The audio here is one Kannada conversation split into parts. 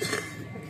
何?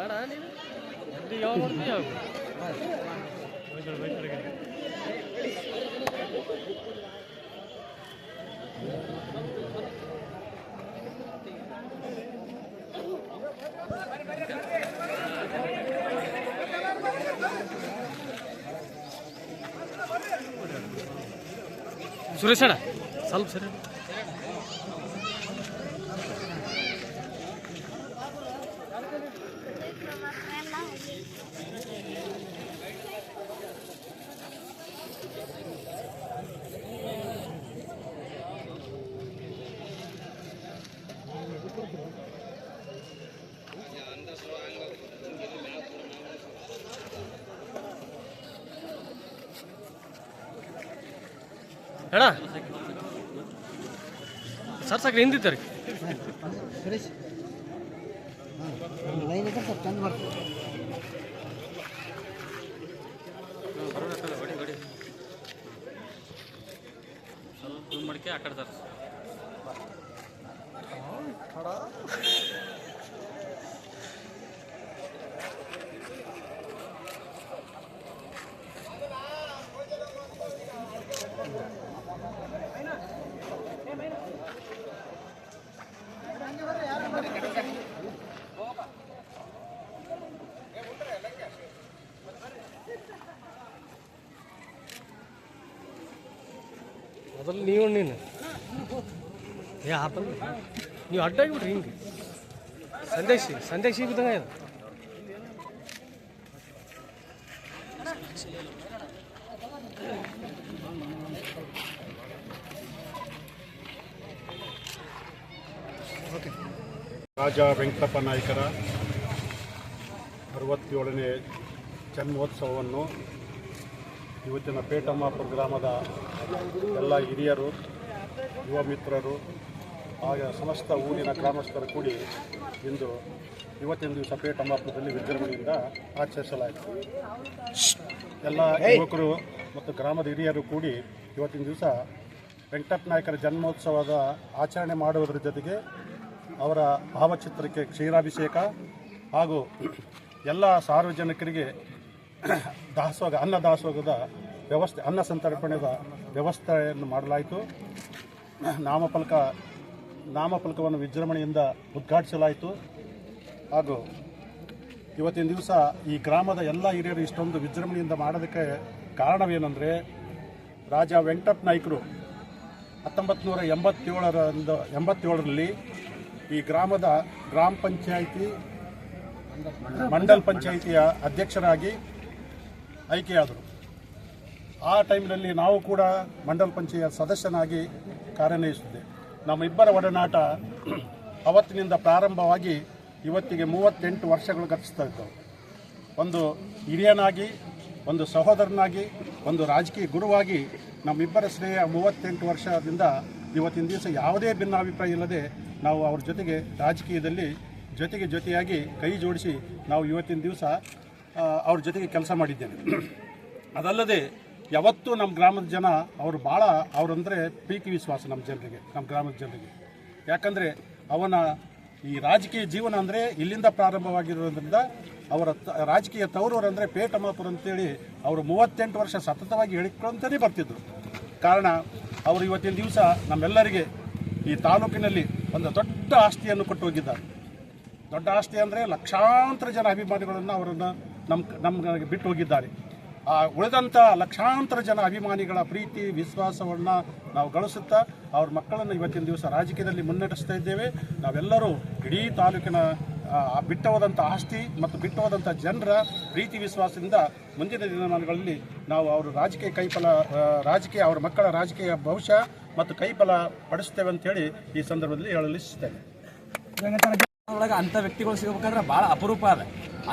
ಬೇಡ ನೀನು ಎಲ್ಲಿ ಯಾವ ಮಾಡ್ತೀಯ ಸುರೇಶ್ ಅಣ್ಣ ಸ್ವಲ್ಪ ಸರಿ. ಅಣ್ಣ ಸರ್ ಸಾಕ್ರಿ ಹಿಂದಿತ್ತಾರೆ ರೀ. ಮಡಿಕೆ ಆ ಮೊದಲು ನೀವು ನೀನು. ಏ ಆತಲ್ಲ ನೀವು ಅಡ್ಡಾಗಿಬಿಟ್ರಿ ಹಿಂಗೆ. ಸಂದೇಶಿ ಸಂದೇಶಿ ಬಿದ್ದಂಗೆ ಇದು ರಾಜ ವೆಂಕಟಪ್ಪ ನಾಯಕರ ಅರವತ್ತೇಳನೇ ಜನ್ಮೋತ್ಸವವನ್ನು ಇವತ್ತಿನ ಪೇಟಮ್ಮಾಪುರ ಗ್ರಾಮದ ಎಲ್ಲ ಹಿರಿಯರು ಯುವ ಮಿತ್ರರು ಹಾಗೆ ಸಮಸ್ತ ಊರಿನ ಗ್ರಾಮಸ್ಥರು ಕೂಡಿ ಇಂದು ಇವತ್ತಿನ ದಿವಸ ಪೇಟಮಾಪುರದಲ್ಲಿ ವಿಜೃಂಭಣೆಯಿಂದ ಆಚರಿಸಲಾಯಿತು. ಎಲ್ಲ ಯುವಕರು ಮತ್ತು ಗ್ರಾಮದ ಹಿರಿಯರು ಕೂಡಿ ಇವತ್ತಿನ ದಿವಸ ವೆಂಕಟಪ್ಪ ನಾಯಕರ ಜನ್ಮೋತ್ಸವದ ಆಚರಣೆ ಮಾಡುವುದರ ಜೊತೆಗೆ ಅವರ ಭಾವಚಿತ್ರಕ್ಕೆ ಕ್ಷೀರಾಭಿಷೇಕ ಹಾಗೂ ಎಲ್ಲ ಸಾರ್ವಜನಿಕರಿಗೆ ದಾಸೋಹ ಅನ್ನ ದಾಸೋಹದ ವ್ಯವಸ್ಥೆ, ಅನ್ನ ಸಂತರ್ಪಣೆದ ವ್ಯವಸ್ಥೆಯನ್ನು ಮಾಡಲಾಯಿತು. ನಾಮಫಲಕ, ನಾಮಫಲಕವನ್ನು ವಿಜೃಂಭಣೆಯಿಂದ ಉದ್ಘಾಟಿಸಲಾಯಿತು. ಹಾಗೂ ಇವತ್ತಿನ ದಿವಸ ಈ ಗ್ರಾಮದ ಎಲ್ಲ ಹಿರಿಯರು ಇಷ್ಟೊಂದು ವಿಜೃಂಭಣೆಯಿಂದ ಮಾಡೋದಕ್ಕೆ ಕಾರಣವೇನೆಂದರೆ, ರಾಜ ವೆಂಕಟಪ್ಪ ನಾಯ್ಕರು ಹತ್ತೊಂಬತ್ತು ನೂರ ಎಂಬತ್ತೇಳರಿಂದ, ಎಂಬತ್ತೇಳರಲ್ಲಿ ಈ ಗ್ರಾಮದ ಗ್ರಾಮ ಪಂಚಾಯಿತಿ, ಮಂಡಲ್ ಪಂಚಾಯಿತಿಯ ಅಧ್ಯಕ್ಷರಾಗಿ ಆಯ್ಕೆಯಾದರು. ಆ ಟೈಮ್ನಲ್ಲಿ ನಾವು ಕೂಡ ಮಂಡಲ ಪಂಚಾಯತ್ ಸದಸ್ಯನಾಗಿ ಕಾರ್ಯನಿರ್ವಹಿಸಿದ್ದೆ ನಮ್ಮಿಬ್ಬರ ಒಡನಾಟ ಅವತ್ತಿನಿಂದ ಪ್ರಾರಂಭವಾಗಿ ಇವತ್ತಿಗೆ ಮೂವತ್ತೆಂಟು ವರ್ಷಗಳು ಗತಿಸ್ತಾ ಇದ್ದವು ಒಂದು ಹಿರಿಯನಾಗಿ, ಒಂದು ಸಹೋದರನಾಗಿ, ಒಂದು ರಾಜಕೀಯ ಗುರುವಾಗಿ ನಮ್ಮಿಬ್ಬರ ಸ್ನೇಹ ಮೂವತ್ತೆಂಟು ವರ್ಷದಿಂದ ಇವತ್ತಿನ ದಿವಸ ಯಾವುದೇ ಭಿನ್ನಾಭಿಪ್ರಾಯ ಇಲ್ಲದೆ ನಾವು ಅವ್ರ ಜೊತೆಗೆ ರಾಜಕೀಯದಲ್ಲಿ ಜೊತೆಗೆ ಜೊತೆಯಾಗಿ ಕೈ ಜೋಡಿಸಿ ನಾವು ಇವತ್ತಿನ ದಿವಸ ಅವ್ರ ಜೊತೆಗೆ ಕೆಲಸ ಮಾಡಿದ್ದೇವೆ. ಅದಲ್ಲದೆ ಯಾವತ್ತೂ ನಮ್ಮ ಗ್ರಾಮದ ಜನ ಅವರು ಭಾಳ ಅವರಂದರೆ ಪ್ರೀತಿ ವಿಶ್ವಾಸ ನಮ್ಮ ಜನರಿಗೆ ನಮ್ಮ ಗ್ರಾಮದ ಜನರಿಗೆ. ಯಾಕಂದರೆ ಅವನ ಈ ರಾಜಕೀಯ ಜೀವನ ಅಂದರೆ ಇಲ್ಲಿಂದ ಪ್ರಾರಂಭವಾಗಿರೋದ್ರಿಂದ ಅವರ ರಾಜಕೀಯ ತವರೂರು ಅಂದರೆ ಪೇಟಮಾಪುರ ಅಂತೇಳಿ ಅವರು ಮೂವತ್ತೆಂಟು ವರ್ಷ ಸತತವಾಗಿ ಹೇಳಿಕೊಂತಲೇ ಬರ್ತಿದ್ರು. ಕಾರಣ ಅವರು ಇವತ್ತಿನ ದಿವಸ ನಮ್ಮೆಲ್ಲರಿಗೆ ಈ ತಾಲೂಕಿನಲ್ಲಿ ಒಂದು ದೊಡ್ಡ ಆಸ್ತಿಯನ್ನು ಕೊಟ್ಟು ಹೋಗಿದ್ದಾರೆ ದೊಡ್ಡ ಆಸ್ತಿ ಅಂದರೆ ಲಕ್ಷಾಂತರ ಜನ ಅಭಿಮಾನಿಗಳನ್ನು ಅವರನ್ನು ನಮ್ಮ ನಮ್ಗೆ ಬಿಟ್ಟು ಹೋಗಿದ್ದಾರೆ ಉಳಿದಂಥ ಲಕ್ಷಾಂತರ ಜನ ಅಭಿಮಾನಿಗಳ ಪ್ರೀತಿ, ವಿಶ್ವಾಸವನ್ನು ನಾವು ಗಳಿಸುತ್ತಾ ಅವ್ರ ಮಕ್ಕಳನ್ನು ಇವತ್ತಿನ ದಿವಸ ರಾಜಕೀಯದಲ್ಲಿ ಮುನ್ನಡೆಸ್ತಾ ಇದ್ದೇವೆ. ನಾವೆಲ್ಲರೂ ಇಡೀ ತಾಲೂಕಿನ ಬಿಟ್ಟವಾದಂಥ ಆಸ್ತಿ ಮತ್ತು ಬಿಟ್ಟವಾದಂಥ ಜನರ ಪ್ರೀತಿ, ವಿಶ್ವಾಸದಿಂದ ಮುಂದಿನ ದಿನಮಾನಗಳಲ್ಲಿ ನಾವು ಅವರು ರಾಜಕೀಯ ಕೈಫಲ ರಾಜಕೀಯ, ಅವರ ಮಕ್ಕಳ ರಾಜಕೀಯ ಭವಿಷ್ಯ ಮತ್ತು ಕೈಫಲ ಪಡಿಸ್ತೇವೆ ಅಂತೇಳಿ ಈ ಸಂದರ್ಭದಲ್ಲಿ ಹೇಳಲು ಇಚ್ಛಿಸ್ತೇನೆ ಒಳಗೆ ಅಂಥ ವ್ಯಕ್ತಿಗಳು ಸಿಗಬೇಕಂದ್ರೆ ಭಾಳ ಅಪರೂಪ ಅದ.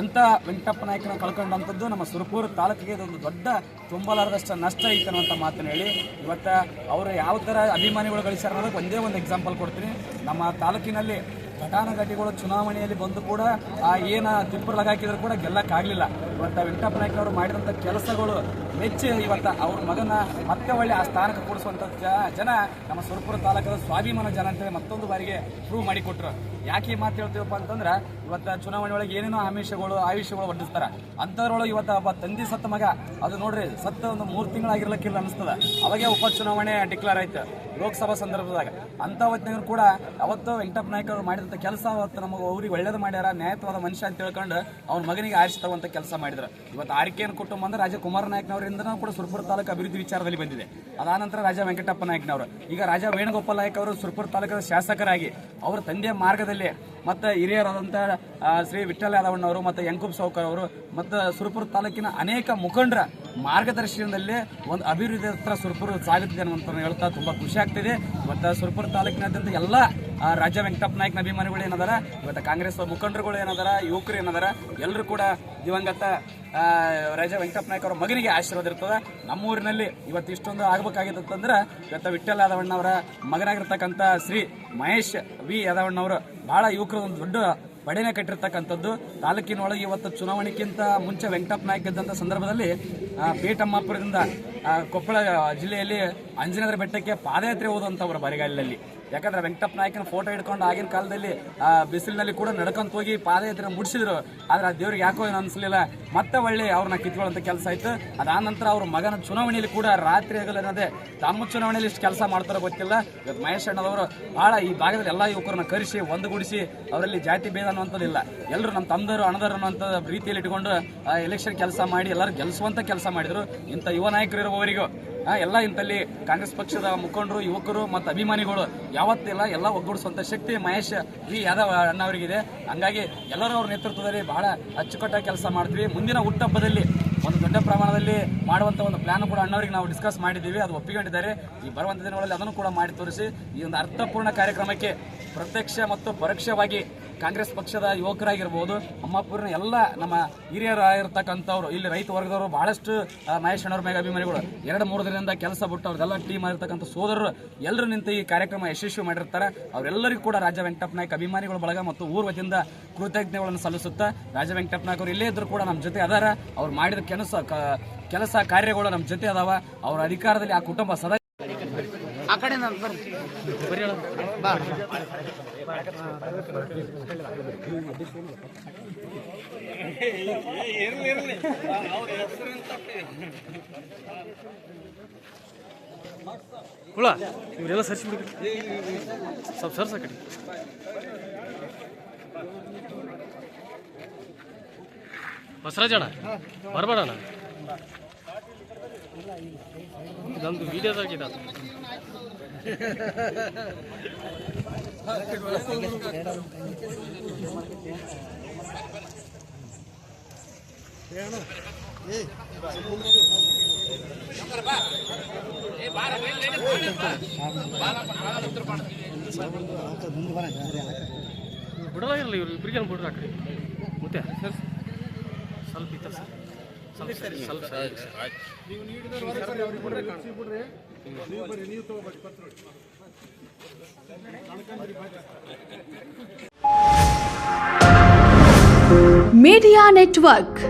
ಅಂಥ ವೆಂಕಟಪ್ಪ ನಾಯಕನ ಕಳ್ಕೊಂಡಂಥದ್ದು ನಮ್ಮ ಸುರಪುರ ತಾಲೂಕಿಗೆ ಇದೊಂದು ದೊಡ್ಡ ತುಂಬಲಾರದಷ್ಟು ನಷ್ಟ ಐತೆ ಅನ್ನುವಂಥ ಮಾತನ್ನು ಹೇಳಿ. ಇವತ್ತು ಅವರು ಯಾವ ಥರ ಅಭಿಮಾನಿಗಳು ಗಳಿಸ್ಯಾರ ಅನ್ನೋದಕ್ಕೆ ಒಂದೇ ಒಂದು ಎಕ್ಸಾಂಪಲ್ ಕೊಡ್ತೀನಿ. ನಮ್ಮ ತಾಲೂಕಿನಲ್ಲಿ ಘಟಾನುಘಟಿಗಳು ಚುನಾವಣೆಯಲ್ಲಿ ಬಂದು ಕೂಡ ಆ ಏನು ತಿಪ್ಪರು ಲಗಾಕಿದ್ರು ಕೂಡ ಗೆಲ್ಲಕ್ಕಾಗಲಿಲ್ಲ. ಇವತ್ತು ವೆಂಕಟಪ್ಪ ನಾಯ್ಕ ಅವರು ಮಾಡಿದಂಥ ಕೆಲಸಗಳು ಮೆಚ್ಚಿ ಇವತ್ತು ಅವ್ರ ಮಗನ ಮತ್ತೆ ಒಳ್ಳೆ ಆ ಸ್ಥಾನಕ್ಕೆ ಕೂಡಿಸುವಂಥ ಜನ ನಮ್ಮ ಸುರಪುರ ತಾಲೂಕದ ಸ್ವಾಭಿಮಾನ ಜನ ಅಂತೇಳಿ ಮತ್ತೊಂದು ಬಾರಿಗೆ ಪ್ರೂವ್ ಮಾಡಿಕೊಟ್ರು. ಯಾಕೆ ಈ ಮಾತು ಹೇಳ್ತೀವಪ್ಪ ಅಂತಂದ್ರೆ ಇವತ್ತು ಚುನಾವಣೆ ಒಳಗೆ ಏನೇನೋ ಆಮಿಷಗಳು, ಆಯುಷ್ಯಗಳು ಒಡ್ಡಿಸ್ತಾರೆ ಅಂಥದ್ರೊಳಗೆ ಇವತ್ತು ಒಬ್ಬ ತಂದೆ ಸತ್ತ ಮಗ, ಅದು ನೋಡ್ರಿ ಸತ್ತ ಒಂದು ಮೂರು ತಿಂಗಳಾಗಿರ್ಲಿಕ್ಕಿಲ್ಲ ಅನಿಸ್ತದೆ ಅವಾಗೆ ಉಪಚುನಾವಣೆ ಡಿಕ್ಲೇರ್ ಆಯ್ತು. ಲೋಕಸಭಾ ಸಂದರ್ಭದಾಗ ಅಂಥ ಹೊತ್ತಿನಾಗ ಕೂಡ ಅವತ್ತು ವೆಂಕಟಪ್ಪ ನಾಯ್ಕ ಅವರು ಮಾಡಿದಂಥ ಕೆಲಸ ಅವತ್ತು ನಮಗೆ ಅವ್ರಿಗೆ ಒಳ್ಳೇದು ಮಾಡ್ಯಾರ ನ್ಯಾಯತ್ವದ ಮನುಷ್ಯ ಅಂತ ತಿಳ್ಕೊಂಡು ಅವ್ರ ಮಗನಿಗೆ ಆರಿಸಿ ಕೆಲಸ ಮಾಡಿದ್ರು. ಇವತ್ತು ಆರ್ಕೆಯನ್ನು ಕುಟುಂಬ ಅಂದ್ರೆ ರಾಜ ಕುಮಾರ ನಾಯ್ಕನವರಿಂದನೂ ಕೂಡ ಸುರಪುರ ತಾಲೂಕು ಅಭಿವೃದ್ಧಿ ವಿಚಾರದಲ್ಲಿ ಬಂದಿದೆ. ಅದಾನಂತರ ರಾಜ ವೆಂಕಟಪ್ಪ ನಾಯ್ಕನವರು. ಈಗ ರಾಜ ವೇಣುಗೋಪಾಲ್ ನಾಯ್ಕ ಅವರು ಸುರಪುರ ತಾಲೂಕದ ಶಾಸಕರಾಗಿ ಅವರ ತಂದೆಯ ಮಾರ್ಗದಲ್ಲಿ ಮತ್ತು ಹಿರಿಯರಾದಂಥ ಶ್ರೀ ವಿಠಲ್ ಯಾದವಣ್ಣವರು ಮತ್ತು ಯಂಕೂಬ್ ಸೌಕರ್ ಅವರು ಮತ್ತು ಸುರಪುರ ತಾಲೂಕಿನ ಅನೇಕ ಮುಖಂಡರ ಮಾರ್ಗದರ್ಶನದಲ್ಲಿ ಒಂದು ಅಭಿವೃದ್ಧಿ ಹತ್ರ ಸುರಪುರ ಸಾಗುತ್ತಿದೆ ಅನ್ನುವಂಥ ಹೇಳ್ತಾ ತುಂಬ ಖುಷಿ ಆಗ್ತಿದೆ. ಇವತ್ತು ಸುರಪುರ ತಾಲೂಕಿನಾದ್ಯಂತ ಎಲ್ಲ ರಾಜ ವೆಂಕಟಪ್ಪ ನಾಯ್ಕನ ಅಭಿಮಾನಿಗಳು ಏನದಾರ, ಇವತ್ತು ಕಾಂಗ್ರೆಸ್ ಮುಖಂಡರುಗಳು ಏನದಾರ, ಯುವಕರು ಏನದಾರ, ಎಲ್ಲರೂ ಕೂಡ ದಿವಂಗತ ರಾಜ ವೆಂಕಟಪ್ಪ ನಾಯ್ಕ ಅವರ ಮಗನಿಗೆ ಆಶೀರ್ವಾದ ಇರ್ತದೆ. ನಮ್ಮೂರಿನಲ್ಲಿ ಇವತ್ತು ಇಷ್ಟೊಂದು ಆಗ್ಬೇಕಾಗಿತ್ತಂದ್ರೆ ಇವತ್ತು ವಿಠಲ್ ಯಾದವಣ್ಣವರ ಮಗನಾಗಿರ್ತಕ್ಕಂಥ ಶ್ರೀ ಮಹೇಶ್ ವಿ ಯಾದವಣ್ಣವರು ಬಹಳ ಯುವಕರು ಒಂದು ದೊಡ್ಡ ಬಡೆನೆ ಕಟ್ಟಿರ್ತಕ್ಕಂಥದ್ದು. ತಾಲೂಕಿನೊಳಗೆ ಇವತ್ತು ಚುನಾವಣೆಗಿಂತ ಮುಂಚೆ ವೆಂಕಟಪ್ಪ ನಾಯ್ಕ ಇದ್ದಂಥ ಸಂದರ್ಭದಲ್ಲಿ ಪೇಟಮ್ಮಾಪುರದಿಂದ ಕೊಪ್ಪಳ ಜಿಲ್ಲೆಯಲ್ಲಿ ಅಂಜನಾದ್ರಿ ಬೆಟ್ಟಕ್ಕೆ ಪಾದಯಾತ್ರೆ ಹೋದಂಥವ್ರು ಬರಿಗಾಲಿನಲ್ಲಿ ಯಾಕಂದ್ರೆ ವೆಂಕಟಪ್ಪ ನಾಯ್ಕನ ಫೋಟೋ ಹಿಡ್ಕೊಂಡು ಆಗಿನ ಕಾಲದಲ್ಲಿ ಬಿಸಿಲಿನಲ್ಲಿ ಕೂಡ ನಡ್ಕೊಂತ ಹೋಗಿ ಪಾದಯಾತ್ರೆ ಮುಡಿಸಿದ್ರು. ಆದ್ರೆ ಆ ದೇವ್ರಿಗೆ ಯಾಕೋ ಏನು ಅನ್ಸಲಿಲ್ಲ. ಮತ್ತೆ ಒಳ್ಳೆ ಅವ್ರನ್ನ ಕಿತ್ಕೊಳ್ಳೋಂಥ ಕೆಲಸ ಆಯ್ತು. ಅದಾದ ನಂತರ ಅವ್ರ ಮಗನ ಚುನಾವಣೆಯಲ್ಲಿ ಕೂಡ ರಾತ್ರಿ ಹಗಲು ಅನ್ನೋದೇ ತಮ್ಮ ಚುನಾವಣೆಯಲ್ಲಿ ಇಷ್ಟು ಕೆಲಸ ಮಾಡ್ತಾರೋ ಗೊತ್ತಿಲ್ಲ. ಇವತ್ತು ಮಹೇಶ್ ಅಣ್ಣದವರು ಬಹಳ ಈ ಭಾಗದಲ್ಲಿ ಎಲ್ಲ ಯುವಕರನ್ನ ಕರೆಸಿ, ಒಂದುಗೂಡಿಸಿ ಅವರಲ್ಲಿ ಜಾತಿ ಭೇದ ಅನ್ನುವಂಥದ್ದಿಲ್ಲ ಎಲ್ಲರೂ ನಮ್ಮ ತಂದರು ಅಣದರು ಅನ್ನುವಂಥ ರೀತಿಯಲ್ಲಿ ಇಟ್ಕೊಂಡು ಎಲೆಕ್ಷನ್ ಕೆಲಸ ಮಾಡಿ, ಎಲ್ಲರೂ ಗೆಲ್ಲಿಸುವಂಥ ಕೆಲಸ ಮಾಡಿದ್ರು. ಇಂಥ ಯುವ ನಾಯಕರು ಇರುವವರಿಗೂ ಎಲ್ಲ ಇಂತಲ್ಲಿ ಕಾಂಗ್ರೆಸ್ ಪಕ್ಷದ ಮುಖಂಡರು, ಯುವಕರು ಮತ್ತು ಅಭಿಮಾನಿಗಳು ಯಾವತ್ತಿಲ್ಲ ಎಲ್ಲ ಒಗ್ಗೂಡಿಸುವಂಥ ಶಕ್ತಿ ಮಹೇಶ್ ವಿ ಯಾದವ್ ಅಣ್ಣವರಿಗಿದೆ. ಹಂಗಾಗಿ ಎಲ್ಲರೂ ಅವ್ರ ನೇತೃತ್ವದಲ್ಲಿ ಬಹಳ ಅಚ್ಚುಕಟ್ಟಾಗಿ ಕೆಲಸ ಮಾಡ್ತೀವಿ. ಮುಂದಿನ ಹುಟ್ಟಹಬ್ಬದಲ್ಲಿ ಒಂದು ದೊಡ್ಡ ಪ್ರಮಾಣದಲ್ಲಿ ಮಾಡುವಂಥ ಒಂದು ಪ್ಲಾನ್ ಕೂಡ ಅಣ್ಣವರಿಗೆ ನಾವು ಡಿಸ್ಕಸ್ ಮಾಡಿದ್ದೀವಿ. ಅದು ಒಪ್ಪಿಕೊಂಡಿದ್ದಾರೆ. ಈ ಬರುವಂಥ ದಿನಗಳಲ್ಲಿ ಅದನ್ನು ಕೂಡ ಮಾಡಿ ತೋರಿಸಿ. ಈ ಒಂದು ಅರ್ಥಪೂರ್ಣ ಕಾರ್ಯಕ್ರಮಕ್ಕೆ ಪ್ರತ್ಯಕ್ಷ ಮತ್ತು ಪರೋಕ್ಷವಾಗಿ ಕಾಂಗ್ರೆಸ್ ಪಕ್ಷದ ಯುವಕರಾಗಿರ್ಬೋದು ಅಮ್ಮಾಪುರಿನ ಎಲ್ಲ ನಮ್ಮ ಹಿರಿಯರಾಗಿರ್ತಕ್ಕಂಥವ್ರು ಇಲ್ಲಿ ರೈತ ವರ್ಗದವರು ಬಹಳಷ್ಟು ಆ, ಮಹೇಶ್ ಅಣ್ಣವ್ರ ಮೇಲೆ ಅಭಿಮಾನಿಗಳು. ಎರಡು ಮೂರು ದಿನದಿಂದ ಕೆಲಸ ಬಿಟ್ಟು ಅವ್ರದ್ದೆಲ್ಲ ಟೀಮ್ ಆಗಿರ್ತಕ್ಕಂಥ ಸೋದರರು ಎಲ್ಲರೂ ನಿಂತು ಈ ಕಾರ್ಯಕ್ರಮ ಯಶಸ್ವಿ ಮಾಡಿರ್ತಾರೆ. ಅವರೆಲ್ಲರಿಗೂ ಕೂಡ ರಾಜ ವೆಂಕಟಪ್ಪ ನಾಯ್ಕ ಅಭಿಮಾನಿಗಳ ಬಳಗ ಮತ್ತು ಊರ್ವದಿಂದ ಕೃತಜ್ಞತೆಗಳನ್ನು ಸಲ್ಲಿಸುತ್ತಾ ರಾಜ ವೆಂಕಟಪ್ಪ ನಾಯ್ಕ ಅವರು ಇಲ್ಲೇ ಇದ್ರು ಕೂಡ ನಮ್ಮ ಜೊತೆ ಅದಾರ. ಅವ್ರು ಮಾಡಿದ ಕೆಲಸ ಕ- ಕೆಲಸ ಕಾರ್ಯಗಳು ನಮ್ಮ ಜೊತೆ ಅದಾವ. ಅವರ ಅಧಿಕಾರದಲ್ಲಿ ಆ ಕುಟುಂಬ ಸದಾ ಆ ಕಡೆ ನಾನು ಬರ್ರಿ ಬಾ. ಹುಳ ಇವರೆಲ್ಲ ಸರ್ಸಿ ಬಿಡಿ ಸ್ವಲ್ಪ ಸರ್ಸ ಕಡೆ. ಬಸವರಾಜಣ್ಣ ಬರಬೇಡಣ್ಣ. ನಮ್ದು ವಿಡಿಯೋದಾಗಿದೆ ಅದು. ಬಿಡೋದಾಗಿರಲ್ಲ ಇವ್ರು ಇಬ್ಬರಿಗೆ ಬಿಡ್ರಿ ಮತ್ತೆ? ಸ್ವಲ್ಪ ಇತ್ತ ಸರ್. ಸ್ವಲ್ಪ ಸರಿ ಸ್ವಲ್ಪ ಸರಿ. Media network